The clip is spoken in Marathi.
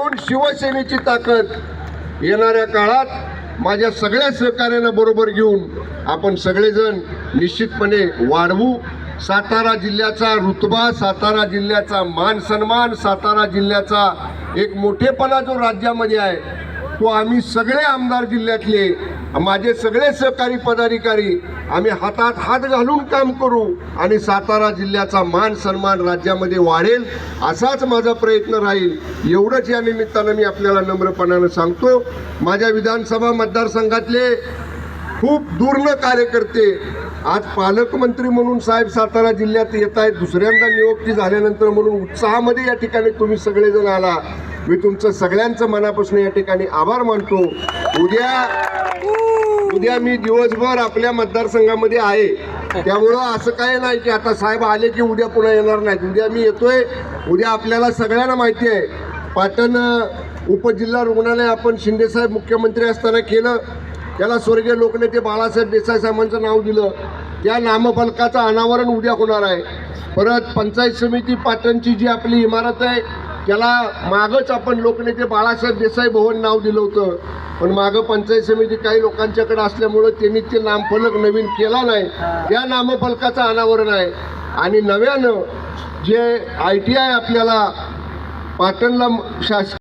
म्हणून शिवसेनेची ताकद येणाऱ्या काळात माझ्या सगळ्या सहकार्यांना बरोबर घेऊन आपण सगळेजण निश्चितपणे वाढवू. सातारा जिल्ह्याचा रुतबा सातारा जिल्ह्याचा मान सन्मान सातारा जिल्ह्याचा एक मोठेपणा जो राज्यामध्ये आहे तो आम्ही सगळे आमदार जिल्ह्यातले माझे सगळे सहकारी पदाधिकारी आम्ही हातात हात घालून काम करू आणि सातारा जिल्ह्याचा मान सन्मान राज्यामध्ये वाढेल असाच माझा प्रयत्न राहील. एवढंच या निमित्तानं मी आपल्याला नम्रपणानं सांगतो. माझ्या विधानसभा मतदारसंघातले खूप दूरनं कार्यकर्ते आज पालकमंत्री म्हणून साहेब सातारा जिल्ह्यात येत आहेत दुसऱ्यांदा नियुक्ती झाल्यानंतर म्हणून उत्साहामध्ये या ठिकाणी तुम्ही सगळेजण आला. मी तुमचं सगळ्यांचं मनापासून या ठिकाणी आभार मानतो. उद्या उद्या मी दिवसभर आपल्या मतदारसंघामध्ये आहे. त्यामुळं असं काही नाही की आता साहेब आले की उद्या पुन्हा येणार नाहीत. उद्या मी येतोय. उद्या आपल्याला सगळ्यांना माहिती आहे. पाटण उपजिल्हा रुग्णालय आपण शिंदेसाहेब मुख्यमंत्री असताना केलं. त्याला स्वर्गीय लोकनेते बाळासाहेब देसाई साहेबांचं नाव दिलं. त्या नामफलकाचं अनावरण उद्या होणार आहे. परत पंचायत समिती पाटणची जी आपली इमारत आहे त्याला मागच आपण लोकनेते बाळासाहेब देसाई भवन नाव दिलं होतं. पण मागं पंचायत समिती काही लोकांच्याकडे असल्यामुळं त्यांनी ते नामफलक नवीन केला नाही. त्या नामफलकाचं अनावरण आहे. आणि नव्यानं जे आय टी आय आपल्याला पाटणला शास